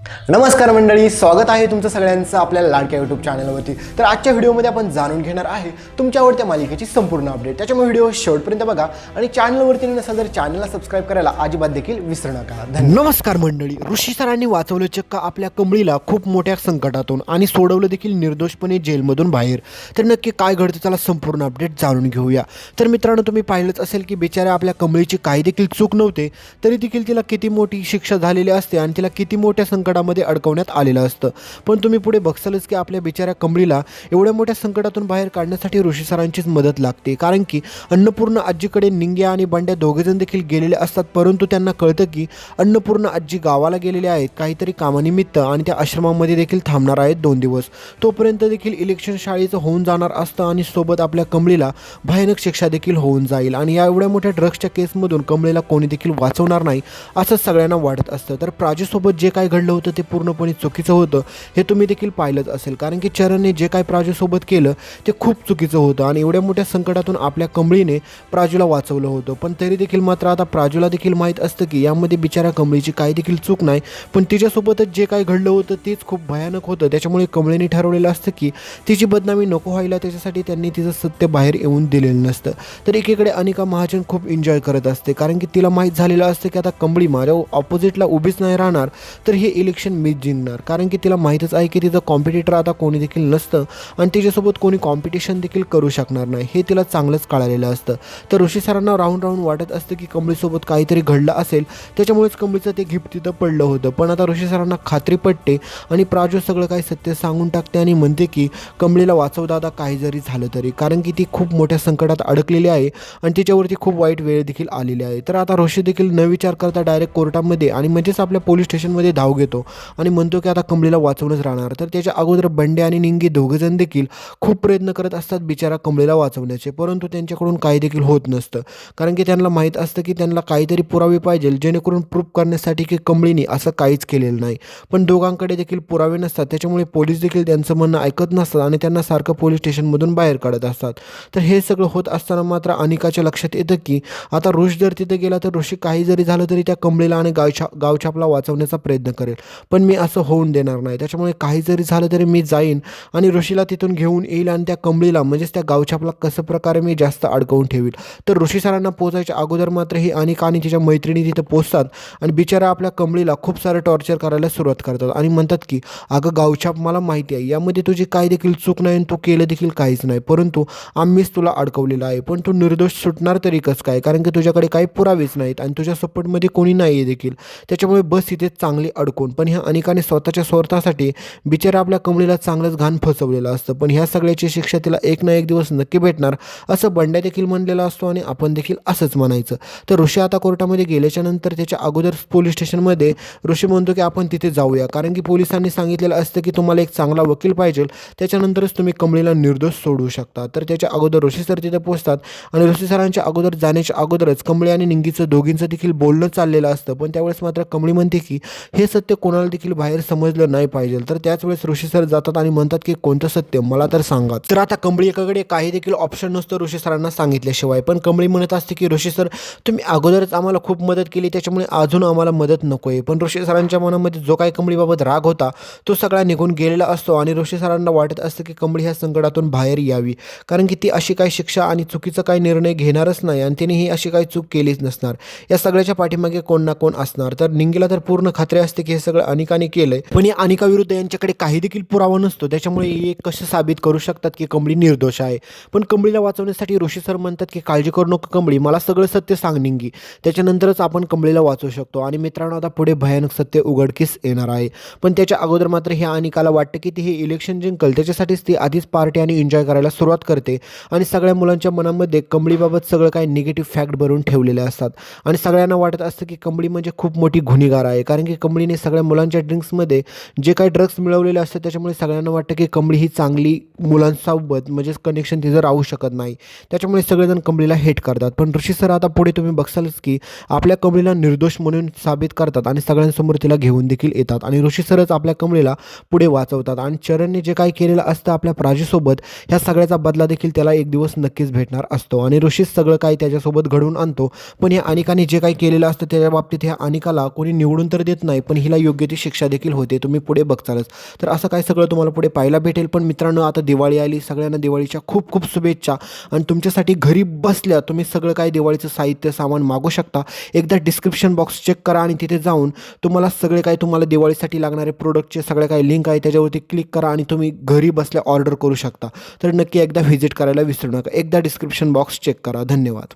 नमस्कार मंडळी स्वागत आहे तुमचं सगळ्यांचं आपल्या लाडक्या यूट्यूब चॅनलवरती तर आजच्या व्हिडिओमध्ये आपण जाणून घेणार आहे तुमच्या आवडत्या मालिकेची संपूर्ण अपडेट त्याच्यामुळे व्हिडिओ शेवटपर्यंत बघा आणि चॅनलवरती नसेल तर चॅनलला सबस्क्राईब करायला अजिबात देखील विसरू नका. नमस्कार मंडळी ऋषी सरांनी वाचवलं चक्क आपल्या कमळीला खूप मोठ्या संकटातून आणि सोडवलं देखील निर्दोषपणे जेलमधून बाहेर. तर नक्की काय घडतं त्याला संपूर्ण अपडेट जाणून घेऊया. तर मित्रांनो तुम्ही पाहिलंच असेल की बिचाऱ्या आपल्या कमळीची काही देखील चूक नव्हते तरी देखील तिला किती मोठी शिक्षा झालेली असते आणि तिला किती मोठ्या संकट संकटामध्ये अडकवण्यात आलेलं असतं. पण तुम्ही पुढे बघसालच की आपल्या बिचाऱ्या कंबळीला एवढ्या मोठ्या संकटातून बाहेर काढण्यासाठी ऋषीसरांचीच मदत लागते. कारण की अन्नपूर्ण आजीकडे निंग्या आणि बंड्या दोघेजण देखील गेलेले असतात. परंतु त्यांना कळतं की अन्नपूर्ण आजी गावाला गेलेले आहेत. काहीतरी कामानिमित्त आणि त्या आश्रमामध्ये देखील थांबणार आहेत दोन दिवस. तोपर्यंत देखील इलेक्शन शाळेचं होऊन जाणार असतं आणि सोबत आपल्या कंबळीला भयानक शिक्षा देखील होऊन जाईल. आणि या एवढ्या मोठ्या ड्रग्सच्या केसमधून कंबळीला कोणी देखील वाचवणार नाही असं सगळ्यांना वाटत असतं. तर प्राजूसोबत जे काय घडलं होतं ते पूर्णपणे चुकीचं होतं हे तुम्ही देखील पाहिलंच असेल. कारण की चरणने जे काय प्राजूसोबत केलं ते खूप चुकीचं होतं आणि एवढ्या मोठ्या संकटातून आपल्या कमळीने प्राजूला वाचवलं होतं. पण तरी देखील मात्र आता प्राजूला देखील माहीत असतं की यामध्ये बिचाऱ्या कमळीची काही देखील चूक नाही पण तिच्यासोबतच जे काय घडलं होतं तेच खूप भयानक होतं. त्याच्यामुळे कमळीने ठरवलेलं असतं की तिची बदनामी नको व्हायला त्याच्यासाठी त्यांनी तिचं सत्य बाहेर येऊन दिलेलं नसतं. तर एकीकडे अनिका महाजन खूप एन्जॉय करत असते कारण की तिला माहीत झालेलं असतं की आता कमळी माझ्या ऑपोजिटला उभीच नाही राहणार तर हे इलेक्शन मीच जिंकणार. कारण की तिला माहीतच आहे की तिचं कॉम्पिटिटर आता कोणी देखील नसतं आणि तिच्यासोबत कोणी कॉम्पिटिशन देखील करू शकणार नाही. हे तिला चांगलंच कळालेलं असतं. तर ऋषी सरांना राहून राहून वाटत असतं की कमळीसोबत काहीतरी घडलं असेल. त्याच्यामुळेच कमळीचं ते गिफ्ट तिथं पडलं होतं. पण आता ऋषी सरांना खात्री पटते आणि प्राजू सगळं काही सत्य सांगून टाकते आणि म्हणते की कमळीला वाचवता आता काही जरी झालं तरी. कारण की ती खूप मोठ्या संकटात अडकलेली आहे आणि तिच्यावरती खूप वाईट वेळ देखील आलेली आहे. तर आता ऋषी देखील न विचार करता डायरेक्ट कोर्टामध्ये आणि म्हणजेच आपल्या पोलीस स्टेशनमध्ये धाव घेतो. आणि म्हणतो की आता कमळीला वाचवूनच राहणार. तर त्याच्या अगोदर बंडे आणि निंगी दोघेजण देखील खूप प्रयत्न करत असतात बिचारा कमळीला वाचवण्याचे परंतु त्यांच्याकडून काही देखील होत नसतं. कारण की त्यांना माहीत असतं की त्यांना काहीतरी पुरावे पाहिजे जेणेकरून प्रूफ करण्यासाठी की कमळीने असं काहीच केलेलं नाही. पण दोघांकडे देखील पुरावे नसतात त्याच्यामुळे पोलीस देखील त्यांचं म्हणणं ऐकत नसतात आणि त्यांना सारखं पोलीस स्टेशनमधून बाहेर काढत असतात. तर हे सगळं होत असताना मात्र अनिकाच्या लक्षात येतं की आता ऋष जर तिथे गेला तर ऋषी काही जरी झालं तरी त्या कमळीला आणि गावछा गावछापला वाचवण्याचा प्रयत्न करेल. पण मी असं होऊन देणार नाही. त्याच्यामुळे काही जरी झालं तरी मी जाईन आणि ऋषीला तिथून घेऊन येईल आणि त्या कंबळीला म्हणजेच त्या गावछापला कसं प्रकारे मी जास्त अडकवून ठेवील. तर ऋषी सरांना पोचायच्या अगोदर मात्र ही अनेक आणि तिच्या मैत्रिणी तिथं पोचतात आणि बिचारा आपल्या कंबळीला खूप सारं टॉर्चर करायला सुरुवात करतात आणि म्हणतात की अगं गावछाप मला माहिती आहे यामध्ये तुझी काय देखील चूक नाही आणि तू केलं देखील काहीच नाही. परंतु आम्हीच तुला अडकवलेलं आहे. पण तू निर्दोष सुटणार तरी कसं काय? कारण की तुझ्याकडे काही पुरावेच नाहीत आणि तुझ्या सपोर्टमध्ये कोणी नाही आहे देखील. त्याच्यामुळे बस इथे चांगली अडकून पण ह्या अनेकाने स्वतःच्या स्वार्थासाठी बिचारा आपल्या कमळीला चांगलंच घाण फसवलेलं असतं. पण ह्या सगळ्याची शिक्षा तिला एक ना एक दिवस नक्की भेटणार असं बंड्या देखील म्हणलेला असतो आणि आपण देखील असंच म्हणायचं. तर ऋषी आता कोर्टामध्ये गेल्याच्यानंतर त्याच्या अगोदर पोलीस स्टेशनमध्ये ऋषी म्हणतो की आपण तिथे जाऊया. कारण की पोलिसांनी सांगितलेलं असतं की तुम्हाला एक चांगला वकील पाहिजे. त्याच्यानंतरच तुम्ही कमळीला निर्दोष सोडवू शकता. तर त्याच्या अगोदर ऋषी सर तिथे पोहोचतात आणि ऋषी सरांच्या अगोदर जाण्याच्या अगोदरच कमळी आणि निंगीचं दोघींचं देखील बोलणं चाललेलं असतं. पण त्यावेळेस मात्र कमळी म्हणते की हे सत्य कोणाला देखील बाहेर समजलं नाही पाहिजे. तर त्याच वेळेस ऋषी सर जातात आणि म्हणतात की कोणतं सत्य? मला तर सांगा. तर आता कंबळी एकाकडे काही देखील ऑप्शन नसतं ऋषी सरांना सांगितल्याशिवाय. पण कंबळी म्हणत असते की ऋषी सर तुम्ही अगोदरच आम्हाला खूप मदत केली त्याच्यामुळे अजून आम्हाला मदत नको आहे पण ऋषी सरांच्या मनामध्ये जो काही कंबळीबाबत राग होता तो सगळा निघून गेलेला असतो आणि ऋषी सरांना वाटत असतं की कंबळी ह्या संकटातून बाहेर यावी. कारण की ती अशी काही शिक्षा आणि चुकीचा काही निर्णय घेणारच नाही आणि तिने ही अशी काही चूक केलीच नसणार. या सगळ्याच्या पाठीमागे कोण ना कोण असणार. तर निंगीला तर पूर्ण खात्री असते की हे सगळं अनिकाने केलंय. पण या अनिकाविरुद्ध यांच्याकडे काही देखील पुरावा नसतो. त्याच्यामुळे हे कसं साबित करू शकतात की कंबळी निर्दोष आहे? पण कंबळीला वाचवण्यासाठी ऋषी सर म्हणतात की काळजी करू नको कंबळी मला सगळं सत्य सांग निंगी त्याच्यानंतरच आपण कंबळीला वाचवू शकतो. आणि मित्रांनो आता पुढे भयानक सत्य उघडकीस येणार आहे. पण त्याच्या अगोदर मात्र ह्या अनिकाला वाटतं की ती हे इलेक्शन जिंकल. त्याच्यासाठीच ती आधीच पार्टी आणि एन्जॉय करायला सुरुवात करते. आणि सगळ्या मुलांच्या मनामध्ये कंबळीबाबत सगळं काही निगेटिव्ह फॅक्ट भरून ठेवलेले असतात. आणि सगळ्यांना वाटत असतं की कंबळी म्हणजे खूप मोठी गुन्हेगार आहे. कारण की कंबळीने सगळ्या मुलांच्या ड्रिंक्समध्ये जे काही ड्रग्स मिळवलेले असतात त्याच्यामुळे सगळ्यांना वाटतं की कंबळी ही चांगली मुलांसोबत म्हणजेच कनेक्शन तिथं राहू शकत नाही. त्याच्यामुळे सगळेजण कंबळीला हेट करतात. पण ऋषी सर आता पुढे तुम्ही बघसालच की आपल्या कंबळीला निर्दोष म्हणून साबित करतात आणि सगळ्यांसमोर तिला घेऊन देखील येतात. आणि ऋषी सरच आपल्या कंबळीला पुढे वाचवतात आणि चरणने जे काही केलेलं असतं आपल्या प्राजीसोबत ह्या सगळ्याचा बदला देखील त्याला एक दिवस नक्कीच भेटणार असतो. आणि ऋषीच सगळं काही त्याच्यासोबत घडवून आणतो. पण ह्या अनिकाने जे काही केलेलं असतं त्याच्या बाबतीत ह्या अनिकाला कोणी निवडून तर देत नाही पण हिला योग्य ती शिक्षा देखील होते तुम्ही पुढे बघतालच. तर असं काय सगळं तुम्हाला पुढे पाहायला भेटेल. पण मित्रांनो आता दिवाळी आली. सगळ्यांना दिवाळीच्या खूप खूप शुभेच्छा. आणि तुमच्यासाठी घरी बसल्या तुम्ही सगळं काय दिवाळीचं साहित्य सामान मागू शकता. एकदा डिस्क्रिप्शन बॉक्स चेक करा आणि तिथे जाऊन तुम्हाला सगळे काय तुम्हाला दिवाळीसाठी लागणारे प्रोडक्टचे सगळे काय लिंक आहे त्याच्यावरती क्लिक करा आणि तुम्ही घरी बसल्या ऑर्डर करू शकता. तर नक्की एकदा व्हिजिट करायला विसरू नका. एकदा डिस्क्रिप्शन बॉक्स चेक करा. धन्यवाद.